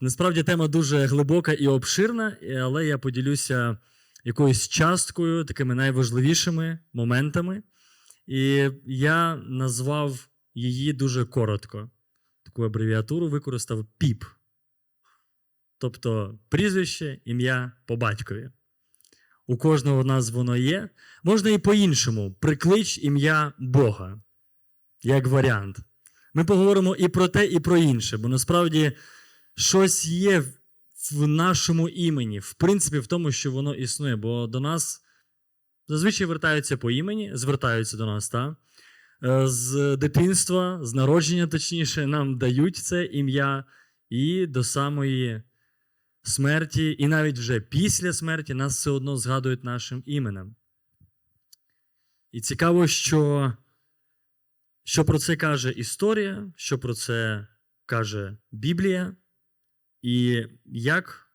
Насправді тема дуже глибока і обширна, але я поділюся якоюсь часткою, такими найважливішими моментами. І я назвав її дуже коротко. Таку абревіатуру використав ПІП. Тобто прізвище, ім'я по батькові. У кожного з нас воно є. Можна і по-іншому. Приклич ім'я Бога, як варіант. Ми поговоримо і про те, і про інше, бо насправді щось є в- нашому імені, в принципі, в тому, що воно існує, бо до нас зазвичай вертаються по імені, звертаються до нас, та? Е, з дитинства, з народження, точніше, нам дають це ім'я, і до самої смерті, і навіть вже після смерті нас все одно згадують нашим іменем. І цікаво, що, що про це каже історія, що про це каже Біблія, і як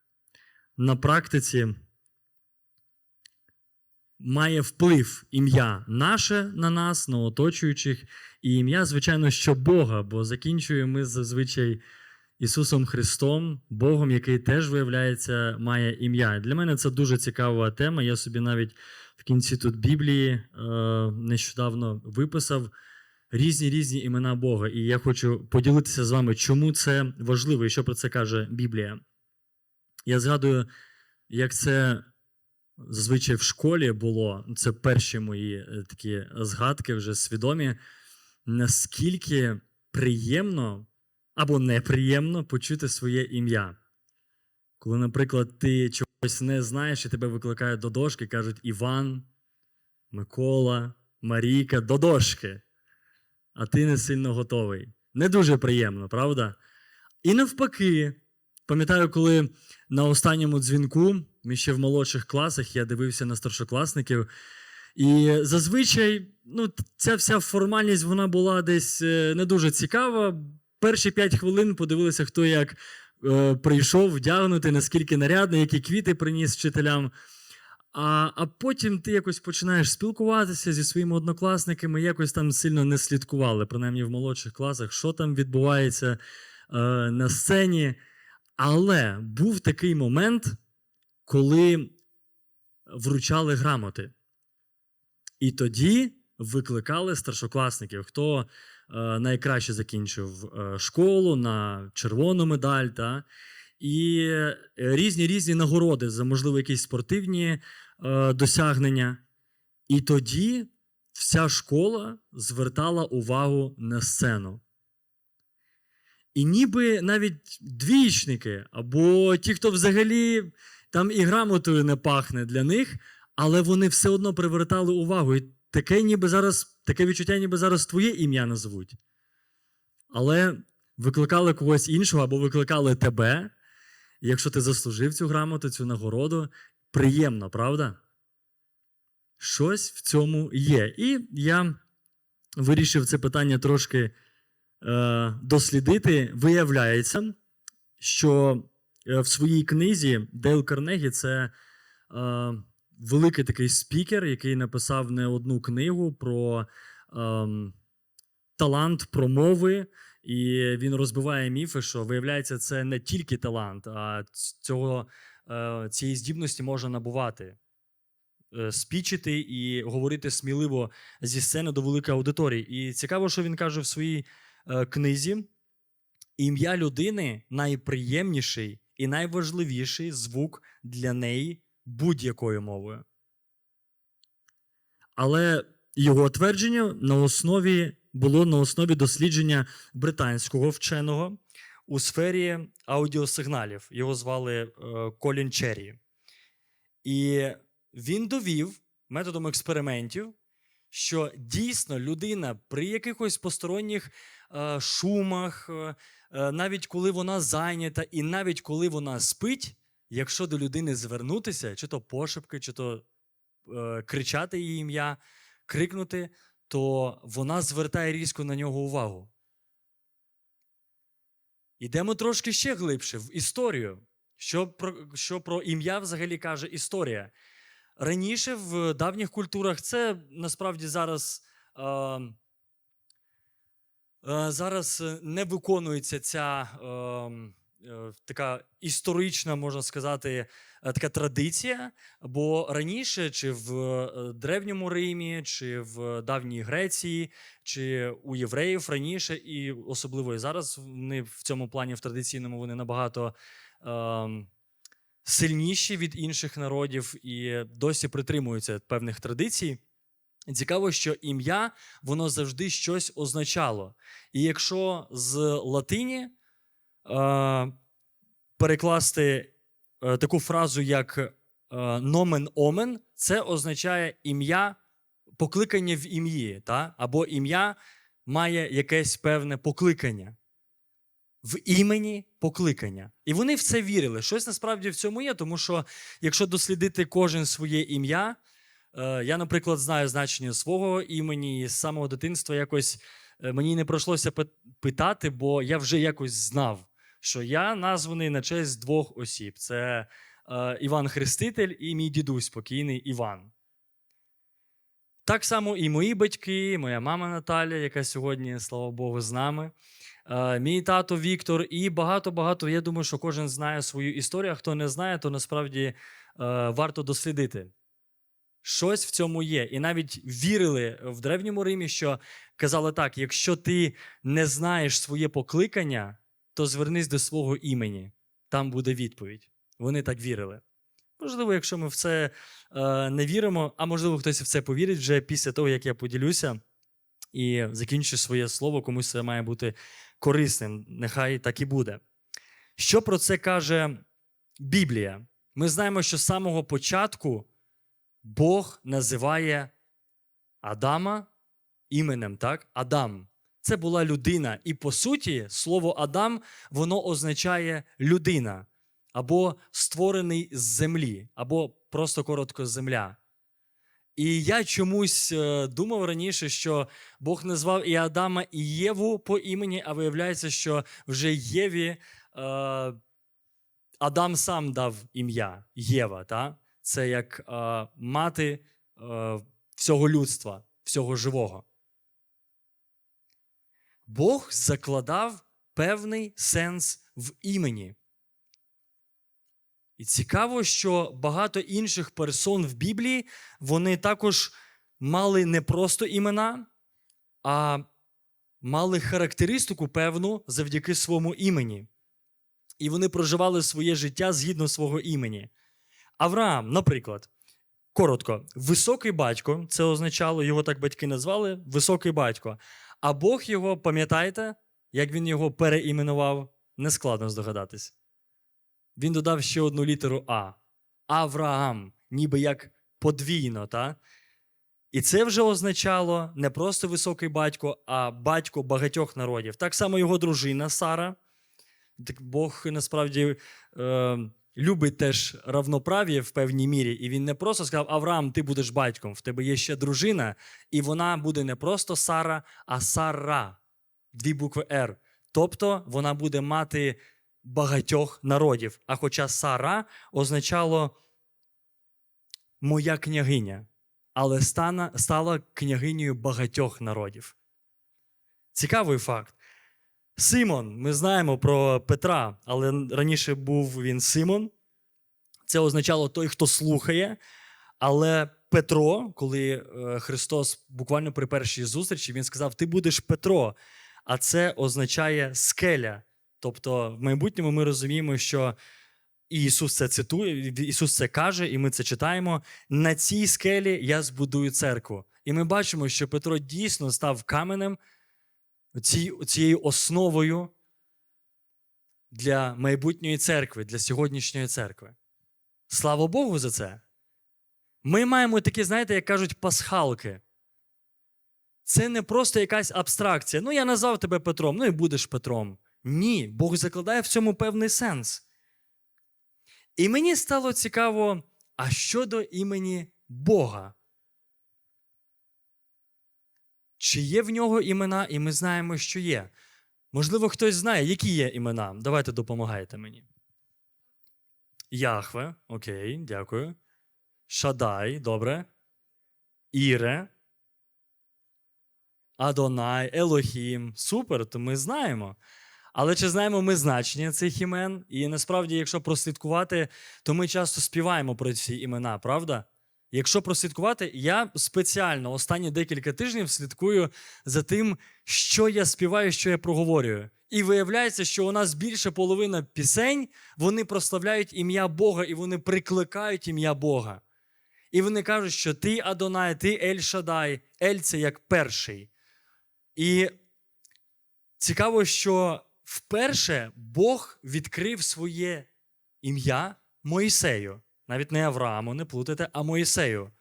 на практиці має вплив ім'я наше на нас, на оточуючих, і ім'я, звичайно, що Бога, бо закінчуємо ми зазвичай Ісусом Христом, Богом, який теж, виявляється, має ім'я. Для мене це дуже цікава тема. Я собі навіть в кінці тут Біблії е, нещодавно виписав різні різні імена Бога. І я хочу поділитися з вами, чому це важливо і що про це каже Біблія. Я згадую, як це зазвичай в школі було. Це перші мої е, такі згадки, вже свідомі, наскільки приємно або неприємно почути своє ім'я. Коли, наприклад, ти чогось не знаєш і тебе викликають до дошки, кажуть Іван, Микола, Марійка, до дошки, а ти не сильно готовий. Не дуже приємно, правда? І навпаки, пам'ятаю, коли на останньому дзвінку, ми ще в молодших класах, я дивився на старшокласників. І зазвичай ну, ця вся формальність вона була десь е, не дуже цікава. Перші п'ять хвилин подивилися, хто як е, прийшов вдягнути, наскільки нарядний, які квіти приніс вчителям. А, а потім ти якось починаєш спілкуватися зі своїми однокласниками, якось там сильно не слідкували, принаймні в молодших класах, що там відбувається е, на сцені. Але був такий момент, коли вручали грамоти. І тоді викликали старшокласників, хто е, найкраще закінчив е, школу на червону медаль, та, і е, різні різні нагороди за, можливо, якісь спортивні е, досягнення. І тоді вся школа звертала увагу на сцену. І ніби навіть двічники, або ті, хто взагалі там і грамотою не пахне для них, але вони все одно привертали увагу. І таке, ніби зараз, таке відчуття, ніби зараз твоє ім'я назвуть. Але викликали когось іншого або викликали тебе, якщо ти заслужив цю грамоту, цю нагороду. Приємно, правда? Щось в цьому є. І я вирішив це питання трошки е, дослідити. Виявляється, що е, в своїй книзі Дейл Карнегі це е, великий такий спікер, який написав не одну книгу про ем, талант промови. І він розбиває міфи, що виявляється, це не тільки талант, а цього, е, цієї здібності можна набувати, Е, спічити і говорити сміливо зі сцени до великої аудиторії. І цікаво, що він каже в своїй е, книзі: ім'я людини найприємніший і найважливіший звук для неї будь-якою мовою. Але його твердження на основі було на основі дослідження британського вченого у сфері аудіосигналів. Його звали е, Колін Черрі. І він довів методом експериментів, що дійсно людина при якихось посторонніх е, шумах, е, навіть коли вона зайнята, і навіть коли вона спить, якщо до людини звернутися, чи то пошепки, чи то кричати її ім'я, крикнути, то вона звертає різко на нього увагу. Ідемо трошки ще глибше в історію. Що про, що про ім'я взагалі каже історія? Раніше в давніх культурах це насправді зараз, е, е, зараз не виконується ця, е, така історична, можна сказати, е, така традиція. Бо раніше, чи в е, Древньому Римі, чи в давній Греції, чи у євреїв раніше, і особливо і зараз вони в цьому плані в традиційному вони набагато. ем, Сильніші від інших народів і досі притримуються певних традицій. Цікаво, що ім'я воно завжди щось означало. І якщо з латині е, перекласти е, таку фразу, як е, nomen omen, це означає ім'я, покликання в ім'ї, та? або ім'я має якесь певне покликання. В імені покликання. І вони в це вірили. Щось насправді в цьому є, тому що якщо дослідити кожен своє ім'я, Е, Я, наприклад, знаю значення свого імені і з самого дитинства якось мені не пройшлося питати, бо я вже якось знав, що я названий на честь двох осіб: це е, Іван Хреститель і мій дідусь покійний Іван. Так само і мої батьки, моя мама Наталя, яка сьогодні, слава Богу, з нами. е, Мій тато Віктор, і багато-багато. Я думаю, що кожен знає свою історію. А хто не знає, то насправді е, варто дослідити щось в цьому є. І навіть вірили в Древньому Римі, що казали так: якщо ти не знаєш своє покликання, то звернись до свого імені, там буде відповідь. Вони так вірили. Можливо, якщо ми в це е, не віримо, а можливо, хтось в це повірить вже після того, як я поділюся і закінчу своє слово, комусь це має бути корисним. Нехай так і буде. Що про це каже Біблія? Ми знаємо, що з самого початку Бог називає Адама іменем, так? Адам. Це була людина. І по суті, слово Адам воно означає людина, або створений з землі, або просто коротко земля. І я чомусь е, думав раніше, що Бог назвав і Адама, і Єву по імені, а виявляється, що вже Єві е, Адам сам дав ім'я Єва. Та? Це як е, мати е, всього людства, всього живого. Бог закладав певний сенс в імені. І цікаво, що багато інших персон в Біблії вони також мали не просто імена, а мали характеристику певну завдяки своєму імені. І вони проживали своє життя згідно свого імені. Авраам, наприклад, коротко, високий батько, це означало, його так батьки назвали високий батько. А Бог його, пам'ятаєте, як він його переіменував? Нескладно здогадатись. Він додав ще одну літеру А. Авраам, ніби як подвійно, та? І це вже означало не просто високий батько, а батько багатьох народів. Так само його дружина Сара. Так Бог насправді е, любить теж равноправ'я в певній мірі. І він не просто сказав: Авраам, ти будеш батьком, в тебе є ще дружина, і вона буде не просто Сара, а Сара. Дві букви Р. Тобто вона буде мати багатьох народів. А хоча Сара означало моя княгиня, але стала княгинею багатьох народів. Цікавий факт. Симон, ми знаємо про Петра, але раніше був він Симон. Це означало той, хто слухає. Але Петро, коли е, Христос буквально при першій зустрічі, він сказав: Ти будеш Петро. А це означає скеля. Тобто, в майбутньому ми розуміємо, що Ісус це цитує, Ісус це каже, і ми це читаємо. На цій скелі я збудую церкву. І ми бачимо, що Петро дійсно став каменем, цією основою для майбутньої церкви, для сьогоднішньої церкви. Слава Богу за це. Ми маємо такі, знаєте, як кажуть, пасхалки. Це не просто якась абстракція. Ну, я назвав тебе Петром, ну і будеш Петром. Ні, Бог закладає в цьому певний сенс. І мені стало цікаво, а щодо імені Бога? Чи є в нього імена, і ми знаємо, що є. Можливо, хтось знає, які є імена. Давайте допомагайте мені. Яхве, окей, дякую. Шадай, добре. Іре. Адонай, Елохім. Супер, то ми знаємо. Але чи знаємо ми значення цих імен? І насправді, якщо прослідкувати, то ми часто співаємо про ці імена, правда? Якщо прослідкувати, я спеціально останні декілька тижнів слідкую за тим, що я співаю, що я проговорюю. І виявляється, що у нас більше половина пісень вони прославляють ім'я Бога і вони прикликають ім'я Бога. І вони кажуть, що ти Адонай, ти Ель Шадай, Ель це як перший. І цікаво, що вперше Бог відкрив своє ім'я Моїсею. Навіть не Аврааму, не плутайте, а Моїсею.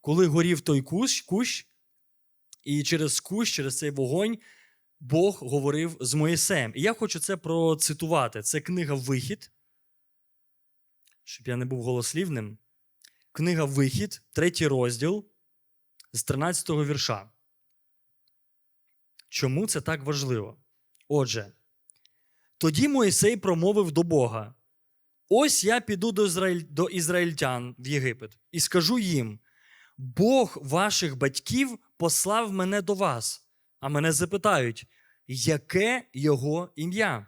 Коли горів той кущ, кущ, і через кущ, через цей вогонь, Бог говорив з Моїсеєм. І я хочу це процитувати. Це книга Вихід, щоб я не був голослівним. Книга Вихід, третій розділ з 13 го вірша. Чому це так важливо? Отже, тоді Моїсей промовив до Бога: Ось я піду до, Ізраїль... до ізраїльтян в Єгипет і скажу їм: Бог ваших батьків послав мене до вас. А мене запитають, яке його ім'я?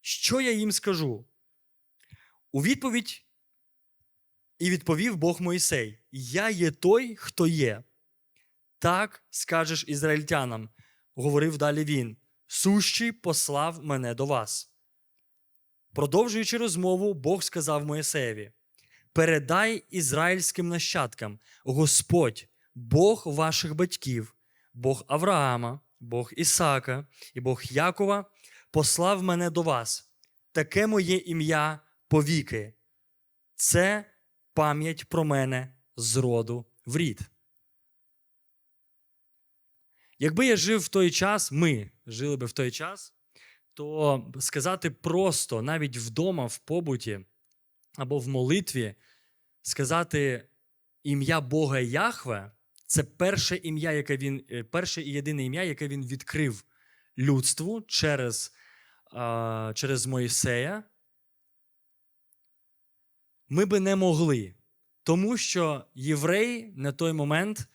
Що я їм скажу? У відповідь і відповів Бог Моїсей: Я є той, хто є. Так скажеш ізраїльтянам, говорив далі він. Сущий послав мене до вас. Продовжуючи розмову, Бог сказав Моїсеєві: Передай ізраїльським нащадкам, Господь, Бог ваших батьків, Бог Авраама, Бог Ісака і Бог Якова послав мене до вас. Таке моє ім'я повіки. Це пам'ять про мене з роду в рід. Якби я жив в той час, ми жили би в той час, то сказати просто, навіть вдома, в побуті або в молитві, сказати ім'я Бога Яхве це перше ім'я, яке він, е, перше і єдине ім'я, яке він відкрив людству через, через Моїсея. Ми би не могли, тому що євреї на той момент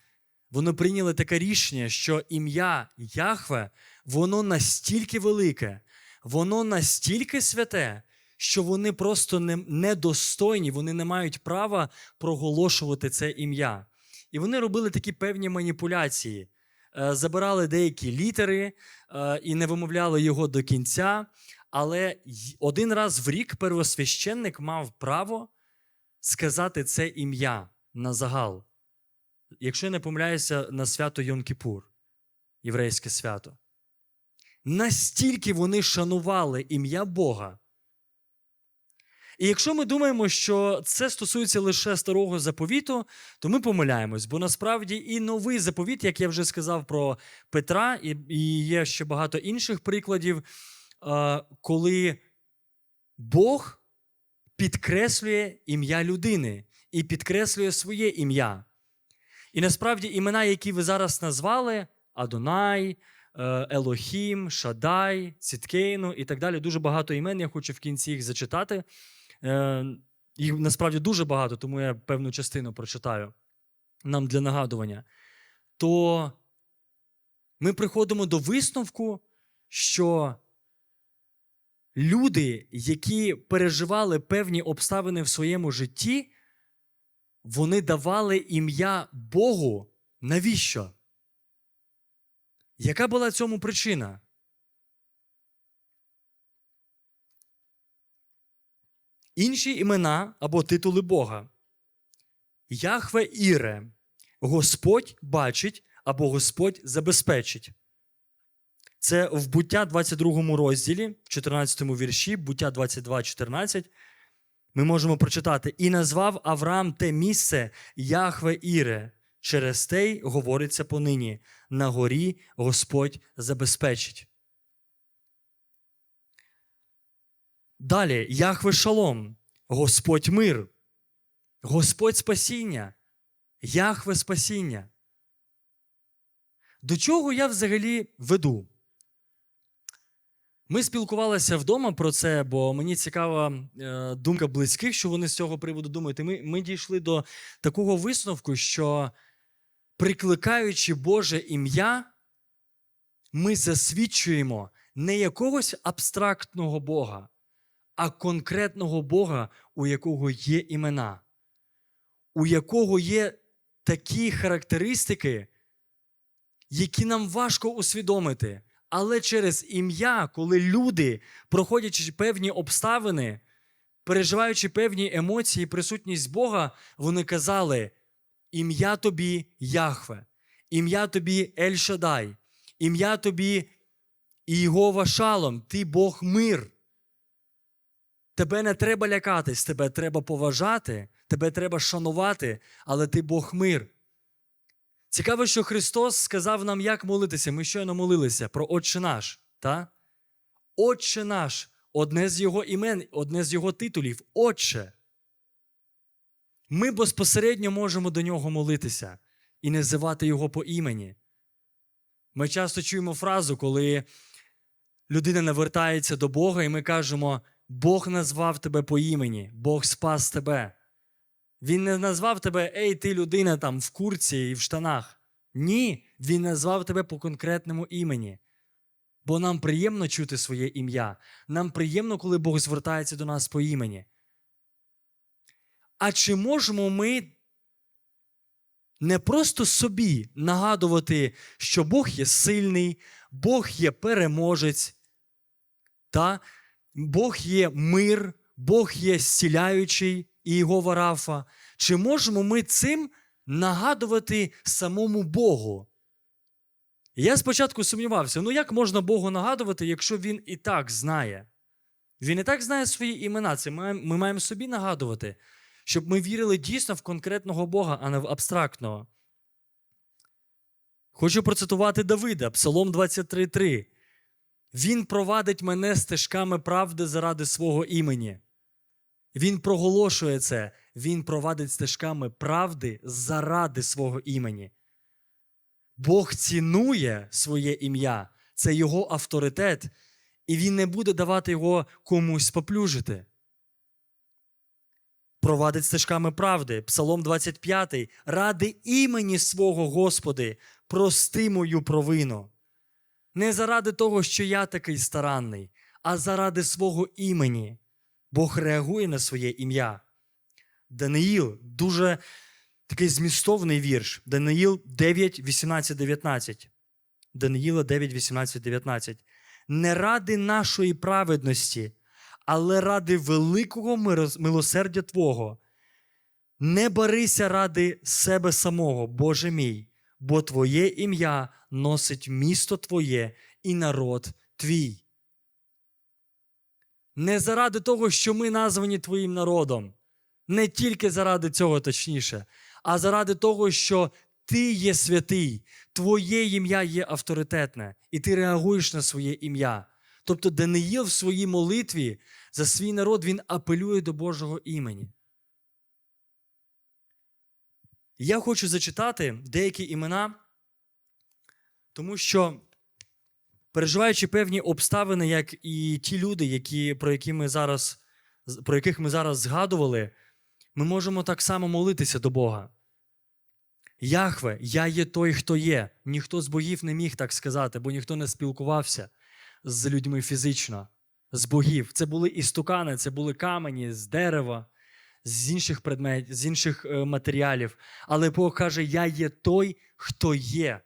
вони прийняли таке рішення, що ім'я Яхве воно настільки велике, воно настільки святе, що вони просто недостойні, вони не мають права проголошувати це ім'я. І вони робили такі певні маніпуляції. Е, Забирали деякі літери е, і не вимовляли його до кінця. Але один раз в рік первосвященник мав право сказати це ім'я на загал. Якщо я не помиляюся, на свято Йом-Кіпур, єврейське свято. Настільки вони шанували ім'я Бога. І якщо ми думаємо, що це стосується лише старого заповіту, то ми помиляємось, бо насправді і новий заповіт, як я вже сказав про Петра, і, є ще багато інших прикладів, е, коли Бог підкреслює ім'я людини і підкреслює своє ім'я. І насправді імена, які ви зараз назвали: Адонай, Елохім, Шадай, Ціткейну і так далі. Дуже багато імен. Я хочу в кінці їх зачитати. Е, Їх насправді дуже багато, тому я певну частину прочитаю нам для нагадування. То ми приходимо до висновку, що люди, які переживали певні обставини в своєму житті, вони давали ім'я Богу. Навіщо? Яка була цьому причина? Інші імена або титули Бога. Яхве Іре. Господь бачить або Господь забезпечить. Це в буття 22 розділі, 14 вірші, буття 22, 14. Ми можемо прочитати: І назвав Авраам те місце Яхве Іре. Через те й говориться понині: на горі Господь забезпечить. Далі Яхве Шалом, Господь мир, Господь спасіння, Яхве спасіння. До чого я взагалі веду? Ми спілкувалися вдома про це, бо мені цікава е, думка близьких, що вони з цього приводу думають. І ми, ми дійшли до такого висновку, що прикликаючи Боже ім'я, ми засвідчуємо не якогось абстрактного Бога, а конкретного Бога, у якого є імена, у якого є такі характеристики, які нам важко усвідомити. Але через ім'я, коли люди, проходячи певні обставини, переживаючи певні емоції, присутність Бога, вони казали: ім'я тобі Яхве, ім'я тобі Ель-Шадай, ім'я тобі Ієгова Шалом, ти Бог мир. Тебе не треба лякатись, тебе треба поважати, тебе треба шанувати, але ти Бог мир. Цікаво, що Христос сказав нам, як молитися. Ми щойно молилися про Отче наш. Та? Отче наш, одне з його імен, одне з його титулів Отче. Ми безпосередньо можемо до нього молитися і називати його по імені. Ми часто чуємо фразу, коли людина навертається до Бога, і ми кажемо: Бог назвав тебе по імені, Бог спас тебе. Він не назвав тебе, ей, ти людина там в курці і в штанах. Ні, він назвав тебе по конкретному імені. Бо нам приємно чути своє ім'я. Нам приємно, коли Бог звертається до нас по імені. А чи можемо ми не просто собі нагадувати, що Бог є сильний, Бог є переможець, та? Бог є мир, Бог є зціляючий і його варафа. Чи можемо ми цим нагадувати самому Богу? Я спочатку сумнівався: ну як можна Богу нагадувати, якщо він і так знає? Він і так знає свої імена. Це ми, маємо собі нагадувати, щоб ми вірили дійсно в конкретного Бога, а не в абстрактного. Хочу процитувати Давида, Псалом 23:3. Він провадить мене стежками правди заради свого імені. Він проголошує це, він провадить стежками правди заради свого імені. Бог цінує своє ім'я, це його авторитет, і він не буде давати його комусь поплюжити. Провадить стежками правди. Псалом 25. Ради імені свого Господи, прости мою провину. Не заради того, що я такий старанний, а заради свого імені. Бог реагує на своє ім'я. Даниїл дуже такий змістовний вірш. Даниїл 9, 18, 19. Даниїла 9, 18, 19. Не ради нашої праведності, але ради великого милосердя Твого. Не барися ради себе самого, Боже мій, бо Твоє ім'я носить місто Твоє і народ Твій. Не заради того, що ми названі Твоїм народом, не тільки заради цього точніше, а заради того, що Ти є святий, Твоє ім'я є авторитетне, і ти реагуєш на своє ім'я. Тобто Даниїл в своїй молитві за свій народ він апелює до Божого імені. Я хочу зачитати деякі імена, тому що, переживаючи певні обставини, як і ті люди, які, про, які ми зараз, про яких ми зараз згадували, ми можемо так само молитися до Бога. Яхве, я є той, хто є. Ніхто з богів не міг так сказати, бо ніхто не спілкувався з людьми фізично, з богів. Це були істукани, це були камені з дерева, з інших предметів, з інших е, матеріалів. Але Бог каже: Я є той, хто є.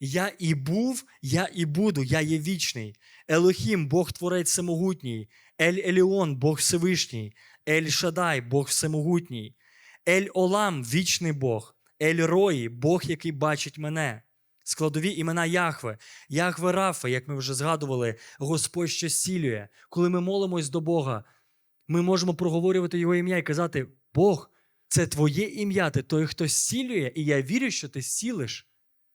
Я і був, я і буду, я є вічний. Елохім, Бог Творець Всемогутній, Ель Еліон, Бог Всевишній, Ель Шадай, Бог Всемогутній, Ель Олам, вічний Бог, Ель Рої, Бог, який бачить мене. Складові імена Яхве, Яхве Рафа, як ми вже згадували, Господь, що зцілює. Коли ми молимось до Бога, ми можемо проговорювати Його ім'я і казати: Бог, це Твоє ім'я, ти той, хто зцілює, і я вірю, що ти зцілиш.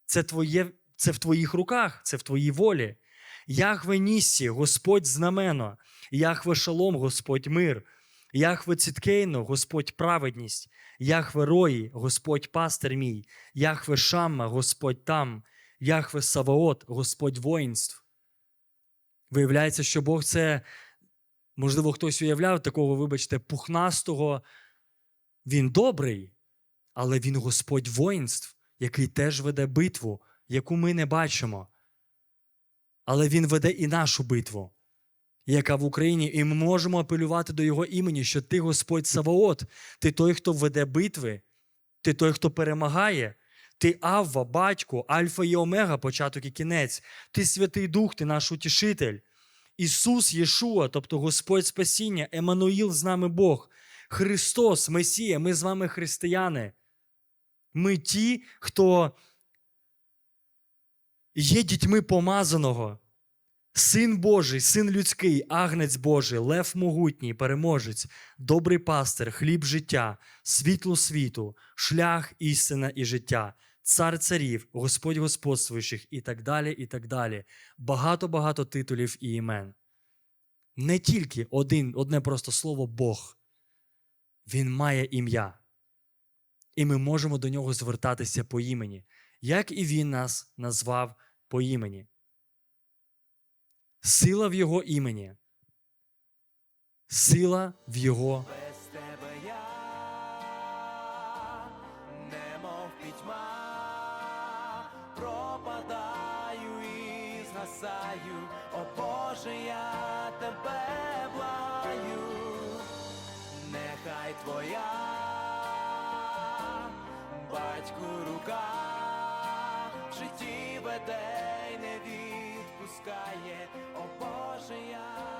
Це твоє, це в твоїх руках, це в твоїй волі. Яхве Ніссі, Господь знамено, Яхве Шалом, Господь мир, Яхве Ціткейно, Господь праведність, Яхве Рої, Господь пастир мій, Яхве Шамма, Господь там, Яхве Саваот, Господь воїнств. Виявляється, що Бог це, можливо, хтось уявляв такого, вибачте, пухнастого. Він добрий, але він Господь воїнств який теж веде битву, яку ми не бачимо. але Він веде і нашу битву, яка в Україні, і ми можемо апелювати до Його імені, що ти Господь Саваот, ти той, хто веде битви, ти той, хто перемагає. Ти Авва, батько, Альфа і Омега, початок і кінець. Ти Святий Дух, ти наш утішитель. Ісус Єшуа, тобто Господь Спасіння, Еммануїл з нами Бог, Христос, Месія, ми з вами християни. Ми ті, хто є дітьми помазаного. Син Божий, син людський, агнець Божий, лев могутній, переможець, добрий пастир, хліб життя, світло світу, шлях, істина і життя, цар царів, Господь господствуючих і так далі, і так далі. Багато-багато титулів і імен. Не тільки один, одне просто слово Бог. Він має ім'я. І ми можемо до нього звертатися по імені, як і він нас назвав по імені. Сила в його імені. Сила в його о Боже, я тебе благаю, нехай твоя батьку рука в житті веде відпускає, о Боже, тебе